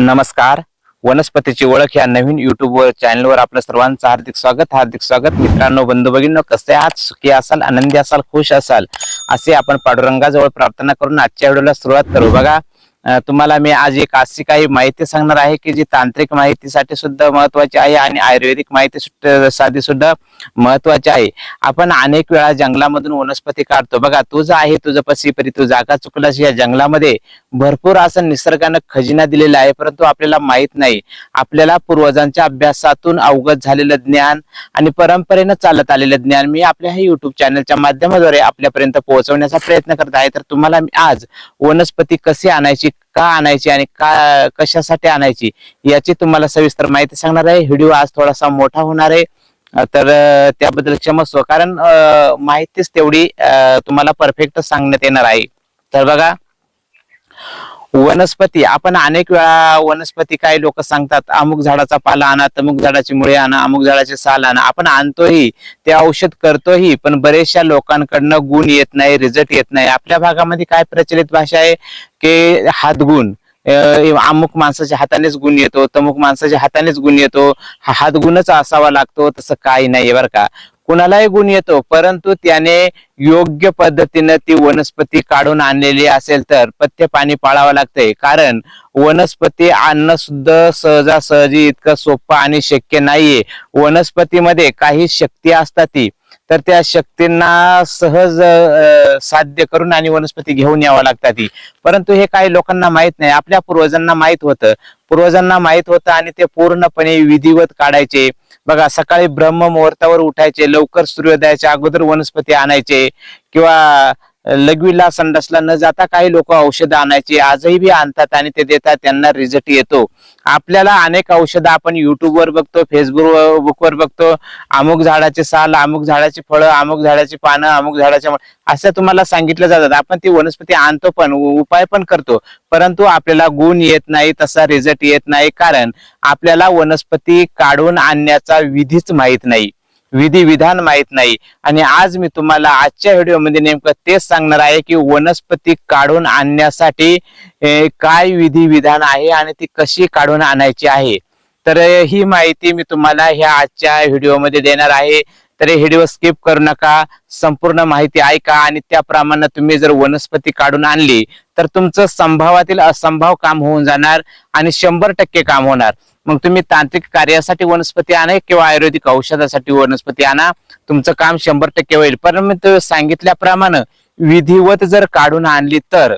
नमस्कार. वनस्पतीची ओळख या नवीन युट्यूब वर चॅनलवर आपलं सर्वांचं हार्दिक स्वागत. हार्दिक स्वागत. मित्रांनो बंधू भगिनींनो कसे आहात? सुखी असाल आनंदी असाल खुश असाल? असे आपण पाडुरंगाजवळ प्रार्थना करून आजच्या व्हिडिओला सुरुवात करू. बघा तुम्हाला मी आज एक अशी काही माहिती सांगणार आहे की जी तांत्रिक माहितीसाठी सुद्धा महत्वाची आहे आणि आयुर्वेदिक माहिती साठी सुद्धा महत्वाची आहे. आपण अनेक वेळा जंगलामधून वनस्पती काढतो. बघा तुझं आहे तुझं पशी परी तू जागा चुकलास या जंगलामध्ये भरपूर असं निसर्गानं खजिना दिलेला आहे परंतु आपल्याला माहीत नाही. आपल्याला पूर्वजांच्या अभ्यासातून अवगत झालेलं ज्ञान आणि परंपरेनं चालत आलेलं ज्ञान मी आपल्या ह्या युट्यूब चॅनलच्या माध्यमाद्वारे आपल्यापर्यंत पोहोचवण्याचा प्रयत्न करत आहे. तर तुम्हाला मी आज वनस्पती कशी आणायची का आणायची आणि का कशासाठी आणायची याची तुम्हाला सविस्तर माहिती सांगणार आहे. व्हिडिओ आज थोडासा मोठा होणार आहे. तर त्याबद्दल क्षमस्व कारण अं, माहितीच तेवढी अं, तुम्हाला परफेक्ट सांगण्यात येणार आहे. तर बघा वनस्पती आपण अनेक वेळा वनस्पती काही लोक सांगतात अमुक झाडाचा पाला आणा तमुक झाडाची मुळे आणा अमुक झाडाचे साल आणा. आपण आणतोही ते औषध करतोही पण बरेचशा लोकांकडनं गुण येत नाही रिझल्ट येत नाही. आपल्या भागामध्ये काय प्रचलित भाषा आहे? की हातगुण. अमुक माणसाच्या हातानेच गुण येतो तमुक माणसाच्या हातानेच गुण येतो. हा हातगुणच असावा लागतो तसं काही नाही बरं का. कुणालाही गुण येतो परंतु त्याने योग्य पद्धतीनं ती वनस्पती काढून आणलेली असेल तर पथ्य पाणी पाळावं लागतंय. कारण वनस्पती आणणं सुद्धा सहजासहजी इतकं सोपं आणि शक्य नाहीये. वनस्पतीमध्ये काही शक्ती असतात ती तर त्या शक्तींना सहज साध्य करून आणि वनस्पती घेऊन यावं लागतात. ती परंतु हे काही लोकांना माहीत नाही. आपल्या पूर्वजांना माहीत होतं. पूर्वजांना माहीत होतं आणि ते पूर्णपणे विधिवत काढायचे. बघा सकाळी ब्रह्म मुहूर्तावर उठायचे लवकर सूर्योदयाच्या अगोदर वनस्पती आणायचे किंवा लघवीला संडासला न जाता काही लोक औषधं आणायची आजही बी आणतात आणि ते देतात त्यांना रिझल्ट येतो. आपल्याला अनेक औषधं आपण युट्यूबवर बघतो फेसबुक बघतो. अमुक झाडाचे साल अमुक झाडाची फळं अमुक झाडाची पानं अमुक झाडाच्या असं तुम्हाला सांगितलं जातात. आपण ती वनस्पती आणतो पण उपाय पण करतो. परंतु आपल्याला गुण येत नाही तसा रिझल्ट येत नाही. कारण आपल्याला वनस्पती काढून आणण्याचा विधीच माहीत नाही. विधी विधान माहीत नाही. आणि आज मी तुम्हाला आजच्या व्हिडिओमध्ये नेमकं तेच सांगणार आहे की वनस्पती काढून आणण्यासाठी काय विधी विधान आहे आणि ती कशी काढून आणायची आहे. तर ही माहिती मी तुम्हाला ह्या आजच्या व्हिडिओमध्ये देणार आहे. तर हे व्हिडिओ स्किप करू नका संपूर्ण माहिती ऐका आणि त्याप्रमाणे तुम्ही जर वनस्पती काढून आणली तर तुमचं संभावातील असंभाव काम होऊन जाणार आणि शंभर टक्के काम होणार. मग तुम्ही तांत्रिक कार्यासाठी वनस्पती आणा किंवा आयुर्वेदिक औषधासाठी वनस्पती आणा. तुमचं काम शंभर टक्के होईल. परंतु सांगितल्याप्रमाणे विधिवत जर काढून आणली तर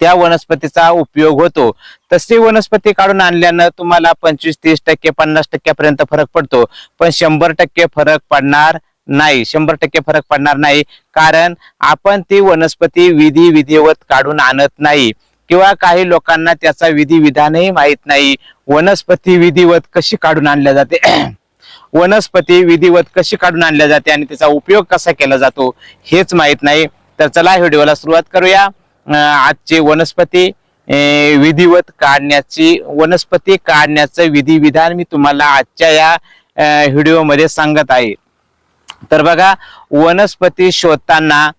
त्या वनस्पतीचा उपयोग होतो. तशी वनस्पती काढून आणल्यानं तुम्हाला पंचवीस तीस टक्के पन्नास टक्क्यापर्यंत फरक पडतो. पण शंभर टक्के फरक पडणार नाही. शंभर टक्के फरक पडणार नाही. कारण आपण ती वनस्पती विधी विधिवत काढून आणत नाही. किंवा काही लोकांना त्याचा विधी विधानही माहीत नाही. वनस्पती विधिवत कशी काढून आणल्या जाते? वनस्पती विधिवत कशी काढून आणल्या जाते आणि त्याचा उपयोग कसा केला जातो हेच माहीत नाही. तर चला व्हिडिओला सुरुवात करूया. आजची वनस्पती विधिवत काढण्याची वनस्पती काढण्याचं विधी विधान मी तुम्हाला आजच्या या व्हिडिओमध्ये सांगत आहे. तर बघा वनस्पती शोधताना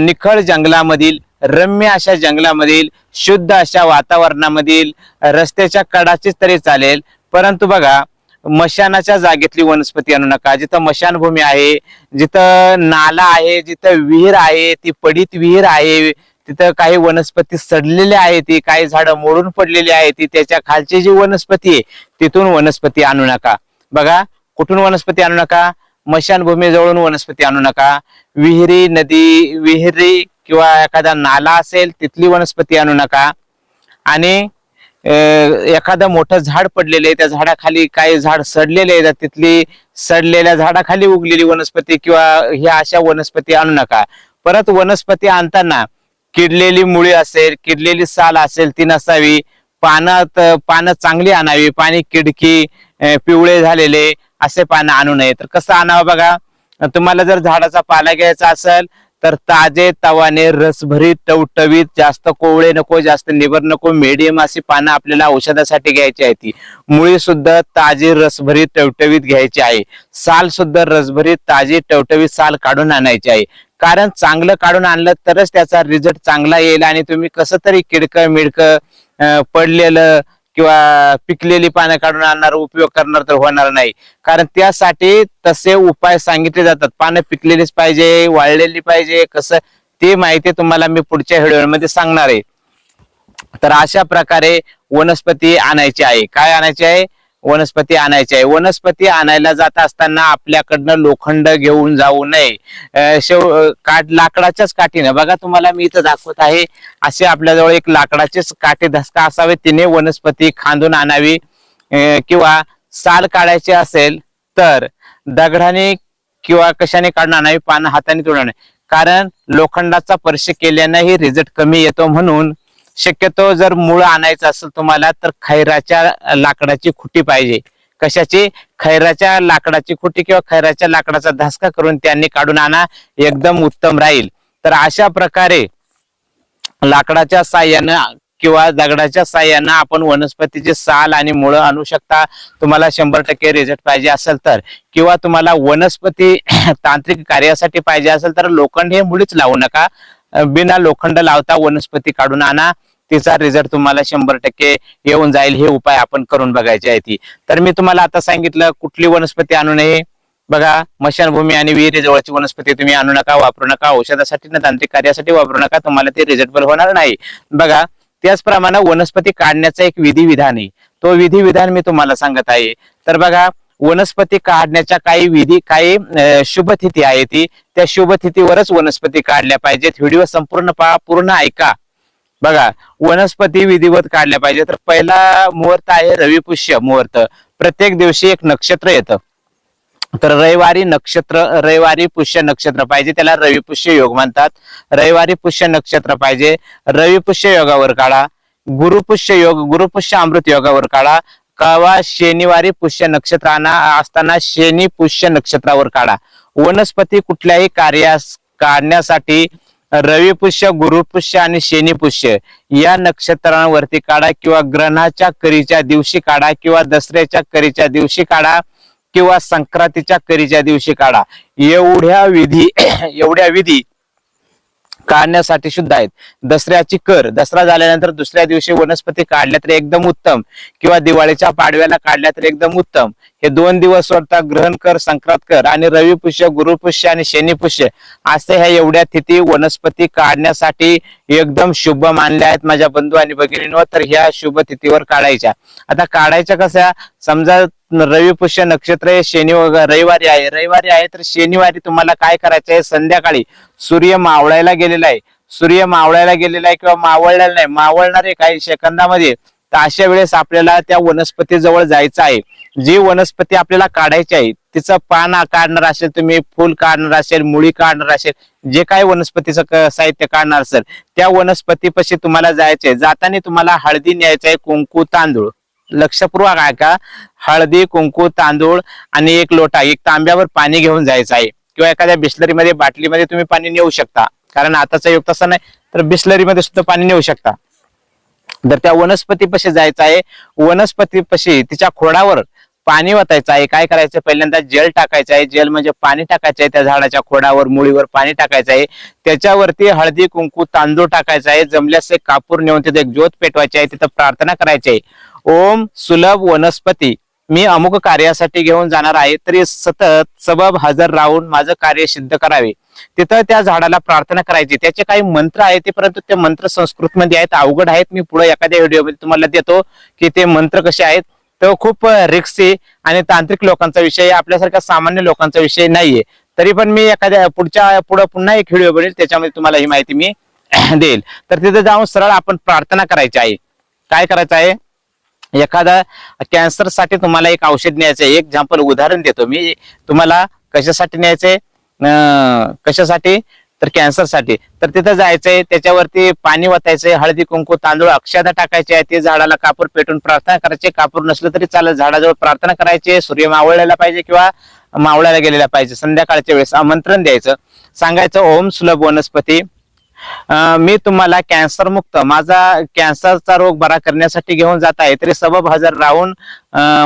निखळ जंगलामधील रम्य अशा जंगलामधील शुद्ध अशा वातावरणामधील रस्त्याच्या कडाचीच तरी चालेल. परंतु बघा मशानाच्या जागेतली वनस्पती आणू नका. जिथं मशानभूमी आहे जिथं नाला आहे जिथं विहीर आहे ती पडीत विहीर आहे तिथं काही वनस्पती सडलेल्या आहेत ती काही झाडं मोडून पडलेली आहेत ती त्याच्या खालची जी वनस्पती आहे तिथून वनस्पती आणू नका. बघा कुठून वनस्पती आणू नका? मशानभूमीजवळून वनस्पती आणू नका. विहिरी नदी विहिरी किंवा एखादा नाला असेल तिथली वनस्पती आणू नका. आणि एखादं मोठं झाड पडलेलं आहे त्या झाडाखाली काही झाड सडलेले आहे तिथली सडलेल्या झाडाखाली उगलेली वनस्पती किंवा ह्या अशा वनस्पती आणू नका. परत वनस्पती आणताना किडलेली मुळी असेल किडलेली साल असेल ती नसावी. पानात पानं चांगली आणावी. पाणी किडकी पिवळे झालेले असे पानं आणू नये. तर कसं आणावं बघा? तुम्हाला जर झाडाचा पाला घ्यायचा असेल तर ताजे तवाने रसभरीत टवटवीत जास्त कोवळे नको जास्त निबर नको मिडियम अशी पानं आपल्याला औषधासाठी घ्यायची आहे ती. मुळी सुद्धा ताजी रसभरीत टवटवीत घ्यायची आहे. साल सुद्धा रसभरीत ताजी टवटवीत साल काढून आणायची आहे. कारण चांगलं काढून आणलं तरच त्याचा रिझल्ट चांगला येईल आणि तुम्ही कसं तरी किडकं मिडकं पडलेलं किंवा पिकलेली पानं काढून आणणार उपयोग करणार तर होणार नाही. कारण त्यासाठी तसे उपाय सांगितले जातात. पानं पिकलेलीच पाहिजे वाळलेली पाहिजे कसं ते माहिती तुम्हाला मी पुढच्या व्हिडिओमध्ये सांगणार आहे. तर अशा प्रकारे वनस्पती आणायची आहे. काय आणायची आहे? वनस्पती आणायची आहे. वनस्पती आणायला जात असताना आपल्याकडनं लोखंड घेऊन जाऊ नये. शेव काठ लाकडाच्याच काठीने. बघा तुम्हाला मी इथं दाखवत आहे. असे आपल्याजवळ एक लाकडाचेच काठी धसका असावे. तिने वनस्पती खांदून आणावी. किंवा साल काढायची असेल तर दगडाने किंवा कशाने काढून आणावी? पानं हाताने तोडणार कारण लोखंडाचा स्पर्श केल्यानेही रिझल्ट कमी येतो म्हणून शक्यतो जर मूळ आणायचं असेल तुम्हाला तर खैराच्या लाकडाची खुटी पाहिजे. कशाची? खैराच्या लाकडाची खुटी किंवा खैराच्या लाकडाचा धसका करून त्यांनी काढून आणा एकदम उत्तम राहील. तर अशा प्रकारे लाकडाच्या साह्यानं किंवा दगडाच्या साह्यानं आपण वनस्पतीचे साल आणि मुळं आणू शकता. तुम्हाला शंभर टक्के रिझल्ट पाहिजे असेल तर. किंवा तुम्हाला वनस्पती तांत्रिक कार्यासाठी पाहिजे असेल तर लोखंड हे मुळीच लावू नका. बिना लोखंड लावता वनस्पती काढून आणा. तिचा रिझल्ट तुम्हाला शंभर टक्के येऊन जाईल हे उपाय आपण करून बघायचे आहे ती. तर मी तुम्हाला आता सांगितलं कुठली वनस्पती आणू नये. बघा मशानभूमी आणि विहिरीजवळची वनस्पती तुम्ही आणू नका वापरू नका औषधासाठी ना तांत्रिक कार्यासाठी वापरू नका तुम्हाला ते रिझल्टेबल होणार नाही. बघा त्याचप्रमाणे वनस्पती काढण्याचा एक विधी विधान आहे. तो विधी विधान मी तुम्हाला सांगत आहे. तर बघा वनस्पती काढण्याच्या काही विधी काही शुभतिथी आहे ती. त्या शुभतिथीवरच वनस्पती काढल्या पाहिजेत. व्हिडिओ संपूर्ण पहा पूर्ण ऐका. बघा वनस्पती विधिवत काढल्या पाहिजे. तर पहिला मुहूर्त आहे रविपुष्य मुहूर्त. प्रत्येक दिवशी एक नक्षत्र येतं. तर रविवारी नक्षत्र रविवारी पुष्य नक्षत्र पाहिजे. त्याला रविपुष्य योग म्हणतात. रविवारी पुष्य नक्षत्र पाहिजे. रविपुष्य योगावर काढा. गुरुपुष्य योग गुरुपुष्य अमृत योगावर काढा. कवा शनिवारी पुष्य नक्षत्राना असताना शनी पुष्य नक्षत्रावर काढा. वनस्पती कुठल्याही कार्यास काढण्यासाठी रवी पुष्य गुरुपुष्य आणि शनीपुष्य या नक्षत्रांवरती काढा किंवा ग्रहणाच्या करीच्या दिवशी काढा किंवा दसऱ्याच्या करीच्या दिवशी काढा किंवा संक्रांतीच्या करीच्या दिवशी काढा. एवढ्या विधी एवढ्या विधी काढण्यासाठी सुद्धा आहेत. दसऱ्याची कर दसरा झाल्यानंतर दुसऱ्या दिवशी वनस्पती काढल्या तर एकदम उत्तम. किंवा दिवाळीच्या पाडव्याला काढल्या तर एकदम उत्तम. हे दोन दिवस स्वतः ग्रहण कर संक्रांत कर आणि रविपुष्य गुरुपुष्य आणि शनीपुष्य असे ह्या एवढ्या तिथी वनस्पती काढण्यासाठी एकदम शुभ मानल्या आहेत माझ्या बंधू आणि भगिनींवर तर ह्या शुभ तिथीवर काढायच्या. आता काढायच्या कशा? समजा रविपुष्य नक्षत्र हे शनि रविवारी आहे. रविवारी आहे तर शनिवारी तुम्हाला काय करायचं आहे? संध्याकाळी सूर्य मावळायला गेलेला आहे. सूर्य मावळायला गेलेला आहे किंवा मावळलेला नाही मावळणार आहे काही सेकंदामध्ये तर अशा वेळेस आपल्याला त्या वनस्पती जवळ जायचं आहे. जी वनस्पती आपल्याला काढायची आहे तिचं पान काढणार असेल तुम्ही फुल काढणार असेल मुळी काढणार असेल जे काही वनस्पतीचं साहित्य काढणार असेल त्या वनस्पतीपाशी तुम्हाला जायचंय जाताना तुम्हाला हळदी न्यायचं आहे कुंकू तांदूळ. लक्षपूर्वक आहे का? हळदी कुंकू तांदूळ आणि एक लोटा एक तांब्यावर पाणी घेऊन जायचं आहे. किंवा एखाद्या बिस्लरीमध्ये बाटलीमध्ये तुम्ही पाणी नेऊ शकता. कारण आताचा युग तसा नाही तर बिस्लरीमध्ये सुद्धा पाणी नेऊ शकता. तर त्या वनस्पतीपाशी जायचं आहे. वनस्पतीपाशी तिच्या खोडावर पाणी वतायचं आहे. काय करायचं? पहिल्यांदा जेल टाकायचं आहे. जेल म्हणजे पाणी टाकायचं आहे त्या झाडाच्या खोडावर मुळीवर पाणी टाकायचं आहे. त्याच्यावरती हळदी कुंकू तांदूळ टाकायचा आहे. जमल्यास एक कापूर नेऊन तिथे एक ज्योत पेटवायची आहे. तिथं प्रार्थना करायची आहे. ओम सुलभ वनस्पती. मी अमुक कार्यासाठी घेऊन जाणार आहे तरी सतत सबब हजर राहून माझं कार्य सिद्ध करावे. तिथं त्या झाडाला प्रार्थना करायची. त्याचे काही मंत्र आहेत ते परंतु ते मंत्र संस्कृत मध्ये आहेत अवघड आहेत. मी पुढे एखाद्या व्हिडिओमध्ये तुम्हाला देतो की ते मंत्र कसे आहेत. तो खूप रिक्सी आणि तांत्रिक लोकांचा विषय आपल्यासारख्या सामान्य लोकांचा विषय नाहीये. तरी पण मी एखाद्या पुढच्या पुढे पुन्हा एक व्हिडिओ बनेल त्याच्यामध्ये तुम्हाला ही माहिती मी देईल. तर तिथे जाऊन सरळ आपण प्रार्थना करायची आहे. काय करायचं आहे? एखादा कॅन्सरसाठी तुम्हाला एक औषध न्यायचं आहे एक्झाम्पल उदाहरण देतो मी. तुम्हाला कशासाठी न्यायचंय? कशासाठी? तर कॅन्सरसाठी. तर तिथं जायचंय त्याच्यावरती पाणी वाचायचंय हळदी कुंकू तांदूळ अक्षदा टाकायचे आहे ते झाडाला कापूर पेटून प्रार्थना करायची. कापूर नसलं तरी चालत झाडाजवळ प्रार्थना करायची. सूर्य मावळलेला पाहिजे किंवा मावळायला गेलेला पाहिजे. संध्याकाळच्या वेळेस आमंत्रण द्यायचं. सांगायचं ओम सुलभ वनस्पती मी तुम्हाला कॅन्सर मुक्त माझा कॅन्सरचा रोग बरा करण्यासाठी घेऊन जात आहे तरी सबब हजर राहून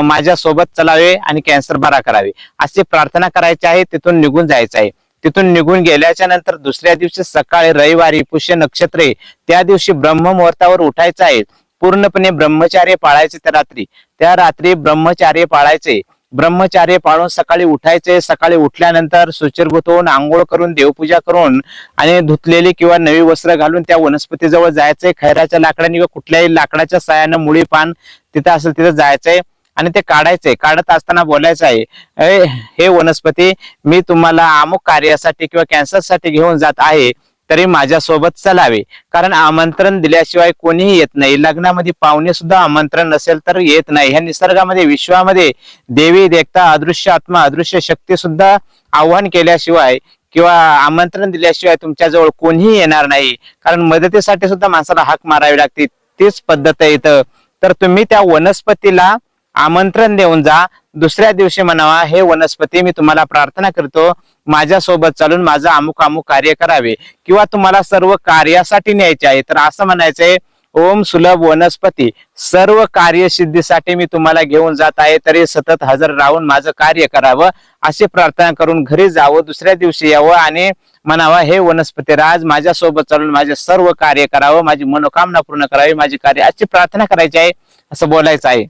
माझ्या सोबत चलावे आणि कॅन्सर बरा करावे. अशी प्रार्थना करायची आहे तिथून निघून जायचं आहे. तिथून निघून गेल्याच्यानंतर दुसऱ्या दिवशी सकाळी रविवारी पुष्य नक्षत्रे त्या दिवशी ब्रह्म मुहूर्तावर उठायचं आहे. पूर्णपणे ब्रह्मचार्य पाळायचे त्या रात्री. त्या रात्री ब्रह्मचार्य पाळायचे. ब्रह्मचार्य पाळून सकाळी उठायचे. सकाळी उठल्यानंतर सुचिर्भूत होऊन आंघोळ करून देवपूजा करून आणि धुतलेली किंवा नवी वस्त्र घालून त्या वनस्पतीजवळ जायचंय खैराच्या लाकडाने किंवा कुठल्याही लाकडाच्या साह्यानं मुळी पान तिथं असेल तिथं जायचंय आणि ते काढायचंय काढत असताना बोलायचं आहे हे वनस्पती मी तुम्हाला अमुक कार्यासाठी किंवा कॅन्सरसाठी घेऊन जात आहे. तरी माझ्यासोबत चलावे. कारण आमंत्रण दिल्याशिवाय कोणीही येत नाही. लग्नामध्ये पाहुणे सुद्धा आमंत्रण नसेल तर येत नाही. ह्या निसर्गामध्ये विश्वामध्ये देवी देवता अदृश्य आत्मा अदृश्य शक्ती सुद्धा आव्हान केल्याशिवाय किंवा आमंत्रण दिल्याशिवाय तुमच्याजवळ कोणीही येणार नाही. कारण मदतीसाठी सुद्धा माणसाला हाक मारावी लागते. तीच पद्धत आहे इथं. तर तुम्ही त्या वनस्पतीला आमंत्रण देऊन जा. दुसऱ्या दिवशी म्हणावा हे वनस्पती मी तुम्हाला प्रार्थना करतो माझ्यासोबत चालून माझं अमुक अमुक कार्य करावे. किंवा तुम्हाला सर्व कार्यासाठी न्यायचे आहे. तर असं म्हणायचंय ओम सुलभ वनस्पती सर्व कार्यसिद्धीसाठी मी तुम्हाला घेऊन जात आहे तरी सतत हजर राहून माझं कार्य करावं. अशी प्रार्थना करून घरी जावं दुसऱ्या दिवशी यावं आणि म्हणावा हे वनस्पती राज माझ्यासोबत चालून माझे सर्व कार्य करावं माझी मनोकामना पूर्ण करावी माझी कार्य अशी प्रार्थना करायची आहे असं बोलायचं आहे.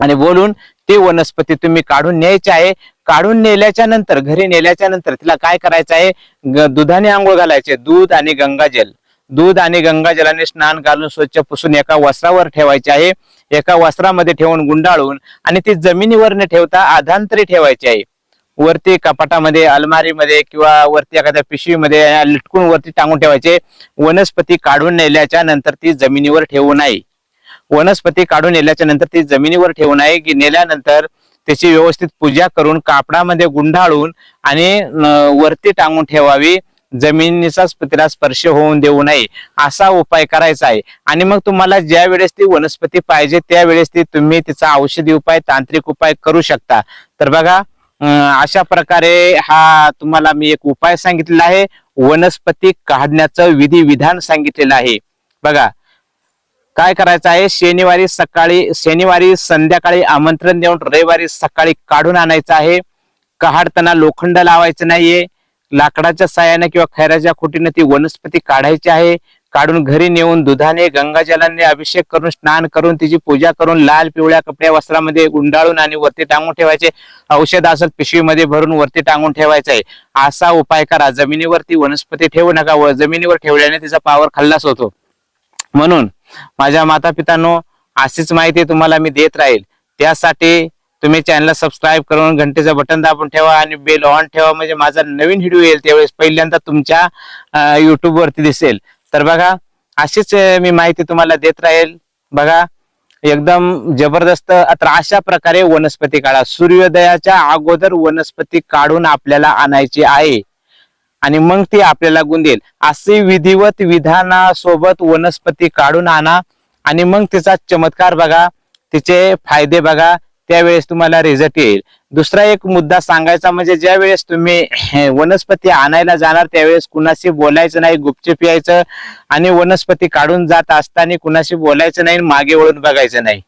आणि बोलून ती वनस्पती तुम्ही काढून न्यायची आहे. काढून नेल्याच्या नंतर घरी नेल्याच्या नंतर तिला काय करायचं आहे? दुधाने आंघोळ घालायचे. दूध आणि गंगाजल दूध आणि गंगाजलाने स्नान घालून स्वच्छ पुसून एका वस्त्रावर ठेवायचे आहे. एका वस्त्रामध्ये ठेवून गुंडाळून आणि ती जमिनीवर न ठेवता आधांतरी ठेवायची आहे. वरती कपाटामध्ये अलमारीमध्ये किंवा वरती एखाद्या पिशवीमध्ये लटकून वरती टांगून ठेवायचे. वनस्पती काढून नेल्याच्या नंतर ती जमिनीवर ठेवू नये. वनस्पती काढून नेल्याच्या नंतर ती जमिनीवर ठेवू नये की नेल्यानंतर त्याची व्यवस्थित पूजा करून कापडामध्ये गुंडाळून आणि वरती टांगून ठेवावी. जमिनीचा तिला स्पर्श होऊन देऊ नये. असा उपाय करायचा आहे. आणि मग तुम्हाला ज्या वेळेस ती वनस्पती पाहिजे त्यावेळेस ती तुम्ही तिचा औषधी उपाय तांत्रिक उपाय करू शकता. तर बघा अशा प्रकारे हा तुम्हाला मी एक उपाय सांगितलेला आहे. वनस्पती काढण्याचं विधी विधान सांगितलेलं आहे. बघा काय करायचं आहे? शनिवारी सकाळी शनिवारी संध्याकाळी आमंत्रण देऊन रविवारी सकाळी काढून आणायचं आहे. काढताना लोखंड लावायचं नाहीये. लाकडाच्या साह्याने किंवा खैराच्या खुटीने ती वनस्पती काढायची आहे. काढून घरी नेऊन दुधाने गंगाजलाने अभिषेक करून स्नान करून तिची पूजा करून लाल पिवळ्या कपड्या वस्त्रामध्ये गुंडाळून आणि वरती टांगून ठेवायचे. औषध असत पिशवीमध्ये भरून वरती टांगून ठेवायचं आहे. असा उपाय करा. जमिनीवरती वनस्पती ठेवू नका. व जमिनीवर ठेवल्याने तिचा पावर खल्लास होतो. म्हणून माझ्या माता पितांनो अशीच माहिती तुम्हाला मी देत राहील. त्यासाठी तुम्ही चॅनलला सबस्क्राईब करून घंटेचं बटन दाबून ठेवा आणि बेल ऑन ठेवा म्हणजे माझा नवीन व्हिडिओ येईल त्यावेळेस पहिल्यांदा तुमच्या युट्यूबवरती दिसेल. तर बघा अशीच मी माहिती तुम्हाला देत राहील. बघा एकदम जबरदस्त तर अशा प्रकारे वनस्पती काढा. सूर्योदयाच्या अगोदर वनस्पती काढून आपल्याला आणायची आहे. आणि मग ती आपल्याला गुंदेल असे विधिवत विधानासोबत वनस्पती काढून आणा आणि मग तिचा चमत्कार बघा तिचे फायदे बघा त्यावेळेस तुम्हाला रिझल्ट येईल. दुसरा एक मुद्दा सांगायचा म्हणजे ज्या वेळेस तुम्ही वनस्पती आणायला जाणार त्यावेळेस कुणाशी बोलायचं नाही गुपचूप यायचं आणि वनस्पती काढून जात असताना कुणाशी बोलायचं नाही आणि मागे वळून बघायचं नाही.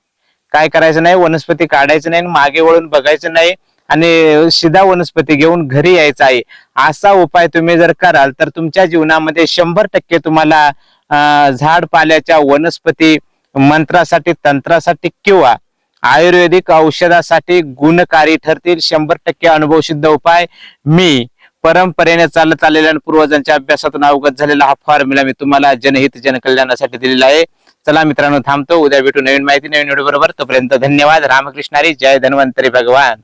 काय करायचं नाही? वनस्पती काढायचं नाही आणि मागे वळून बघायचं नाही. आणि शिदा वनस्पती घेऊन घरी यायचं आहे. असा उपाय तुम्ही जर कराल तर तुमच्या जीवनामध्ये शंभर टक्के तुम्हाला झाड पाल्याच्या वनस्पती मंत्रासाठी तंत्रासाठी किंवा आयुर्वेदिक औषधासाठी गुणकारी ठरतील. शंभर टक्के अनुभव सिद्ध उपाय. मी परंपरेने चालत आलेल्या पूर्वजांच्या अभ्यासातून अवगत झालेला हा फॉर्म्युला मी तुम्हाला जनहित जनकल्याणासाठी दिलेला आहे. चला मित्रांनो थांबतो. उद्या भेटू नवीन माहिती नवीन व्हिडिओ बरोबर. तोपर्यंत धन्यवाद. रामकृष्णारी. जय धन्वंतरी भगवान.